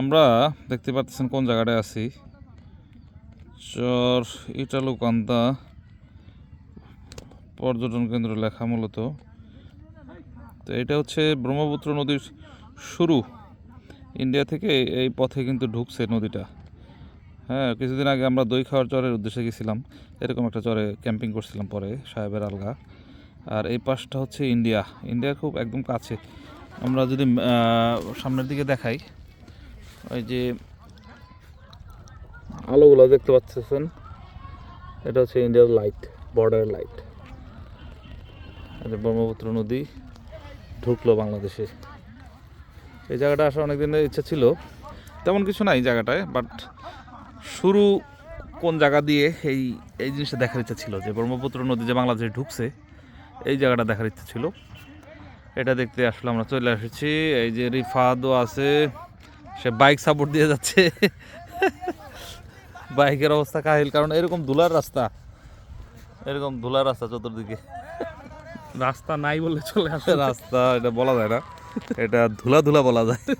আমরা দেখতে পাচ্ছেন কোন জায়গাটায় আছি। চর ইটালুকান্দা পর্যটন কেন্দ্র লেখা মূলত। তো এটা হচ্ছে ব্রহ্মপুত্র নদীর শুরু। ইন্ডিয়া থেকে এই পথে কিন্তু ঢুকছে নদীটা। হ্যাঁ কিছুদিন আগে আমরা দই খাওয়ার চরের উদ্দেশ্যে গেছিলাম। এরকম একটা চরে ক্যাম্পিং করছিলাম পরে, সাহেবের আলগা। আর এই পাশটা হচ্ছে ইন্ডিয়া। ইন্ডিয়ার খুব একদম কাছে। আমরা যদি সামনের দিকে দেখাই। ওই যে আলোগুলো দেখতে পাচ্ছেন? এটা হচ্ছে ইন্ডিয়ার লাইট বর্ডার লাইট ব্রহ্মপুত্র নদী ঢুকলো বাংলাদেশে। এই জায়গাটা আসার অনেক দিনের ইচ্ছা ছিল। তেমন কিছু নাই জায়গাটায় বাট শুরু কোন জায়গা দিয়ে এই এই জিনিসটা দেখার ইচ্ছা ছিল? যে ব্রহ্মপুত্র নদী যে বাংলাদেশে ঢুকছে এই জায়গাটা দেখার ইচ্ছা ছিল। এটা দেখতে আসলে আমরা চলে এসেছি। এই যে রিফাদও আছে। সে বাইক সাপোর্ট দিয়ে যাচ্ছে। বাইকের অবস্থা কাহিল কারণ এরকম ধুলার রাস্তা। এরকম ধুলার রাস্তা চতুর্দিকে। রাস্তা নাই বলে চলে আসে। রাস্তা এটা বলা যায় না। এটা ধুলা ধুলা বলা যায়।